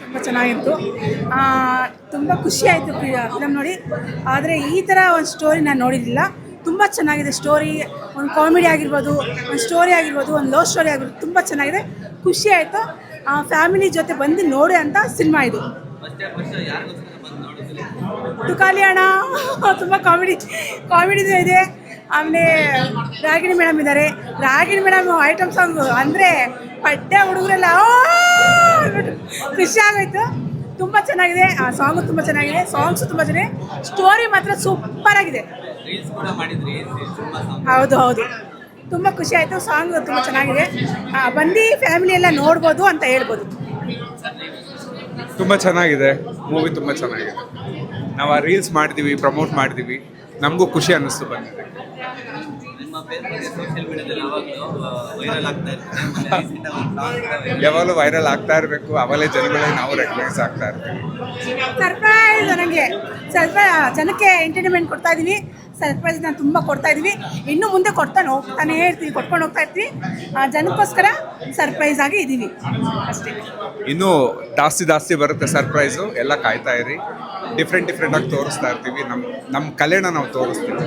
ತುಂಬ ಚೆನ್ನಾಗಿತ್ತು. ತುಂಬ ಖುಷಿ ಆಯಿತು ಫಿಲಮ್ ನೋಡಿ. ಆದರೆ ಈ ಥರ ಒಂದು ಸ್ಟೋರಿ ನಾನು ನೋಡಿರಲಿಲ್ಲ. ತುಂಬ ಚೆನ್ನಾಗಿದೆ ಸ್ಟೋರಿ ಒಂದು ಕಾಮಿಡಿ ಆಗಿರ್ಬೋದು ಒಂದು ಸ್ಟೋರಿ ಆಗಿರ್ಬೋದು ಒಂದು ಲವ್ ಸ್ಟೋರಿ ಆಗಿರ್ಬೋದು ತುಂಬ ಚೆನ್ನಾಗಿದೆ. ಖುಷಿ ಆಯಿತು. ಫ್ಯಾಮಿಲಿ ಜೊತೆ ಬಂದು ನೋಡಿ ಅಂತ ಸಿನಿಮಾ ಇದು. ತುಕಾಲಿ ಅಣ್ಣ ತುಂಬ ಕಾಮಿಡಿ ಕಾಮಿಡಿದು ಇದೆ. ಆಮೇಲೆ ರಾಗಿಣಿ ಮೇಡಮ್ ಇದ್ದಾರೆ ರಾಗಿಣಿ ಮೇಡಮ್ ಐಟಮ್ ಸಾಂಗ್ ಅಂದರೆ ಪಡ್ಡೆ ಹುಡುಗರೆಲ್ಲ ಖುಷಿ ಆಗೋಯ್ತು. ತುಂಬ ಚೆನ್ನಾಗಿದೆ. ಆ ಸಾಂಗು ತುಂಬ ಚೆನ್ನಾಗಿದೆ. ಸಾಂಗ್ಸು ತುಂಬ ಚೆನ್ನಾಗಿದೆ. ಸ್ಟೋರಿ ಮಾತ್ರ ಸೂಪರ್ ಆಗಿದೆ. ಹೌದು ಹೌದು. ತುಂಬ ಖುಷಿ ಆಯಿತು. ಸಾಂಗ್ ತುಂಬ ಚೆನ್ನಾಗಿದೆ. ಬಂದು ಫ್ಯಾಮಿಲಿ ಎಲ್ಲ ನೋಡ್ಬೋದು ಅಂತ ಹೇಳ್ಬೋದು. ತುಂಬ ಚೆನ್ನಾಗಿದೆ. ಮೂವಿ ತುಂಬ ಚೆನ್ನಾಗಿದೆ. ನಾವು ಆ ರೀಲ್ಸ್ ಮಾಡ್ತೀವಿ ಪ್ರಮೋಟ್ ಮಾಡ್ತೀವಿ ನಮಗೂ ಖುಷಿ ಅನ್ನಿಸ್ತು ಬಂದಿದೆ ಯಾವಾಗಲೂ ವೈರಲ್ ಆಗ್ತಾ ಇರಬೇಕು. ಅವಲೇ ಜನಗಳೇ ನಾವು ರೆಕಗ್ನೈಸ್ ಆಗ್ತಾ ಇರ್ತೀವಿ. ಸರ್ಪ್ರೈಸ್ ನನಗೆ. ಸ್ವಲ್ಪ ಜನಕ್ಕೆ ಎಂಟರ್ಟೈನ್ಮೆಂಟ್ ಕೊಡ್ತಾ ಇದ್ದೀವಿ ಸರ್ಪ್ರೈಸ್ ನಾನು ತುಂಬ ಕೊಡ್ತಾ ಇದ್ದೀವಿ ಇನ್ನು ಮುಂದೆ ಕೊಡ್ತಾನೆ ಹೋಗ್ತಾನೆ ಇರ್ತೀವಿ ಕೊಟ್ಕೊಂಡು ಹೋಗ್ತಾ ಇರ್ತೀವಿ. ಆ, ಜನಕ್ಕೋಸ್ಕರ ಸರ್ಪ್ರೈಸ್ ಆಗಿ ಇದ್ದೀವಿ ಅಷ್ಟೇ. ಇನ್ನೂ ಜಾಸ್ತಿ ಜಾಸ್ತಿ ಬರುತ್ತೆ ಸರ್ಪ್ರೈಸು ಎಲ್ಲ ಕಾಯ್ತಾ ಇರಿ. ಡಿಫ್ರೆಂಟ್ ಆಗಿ ತೋರಿಸ್ತಾ ಇರ್ತೀವಿ. ನಮ್ಮ ನಮ್ಮ ಕಲೆನ ನಾವು ತೋರಿಸ್ತೀವಿ.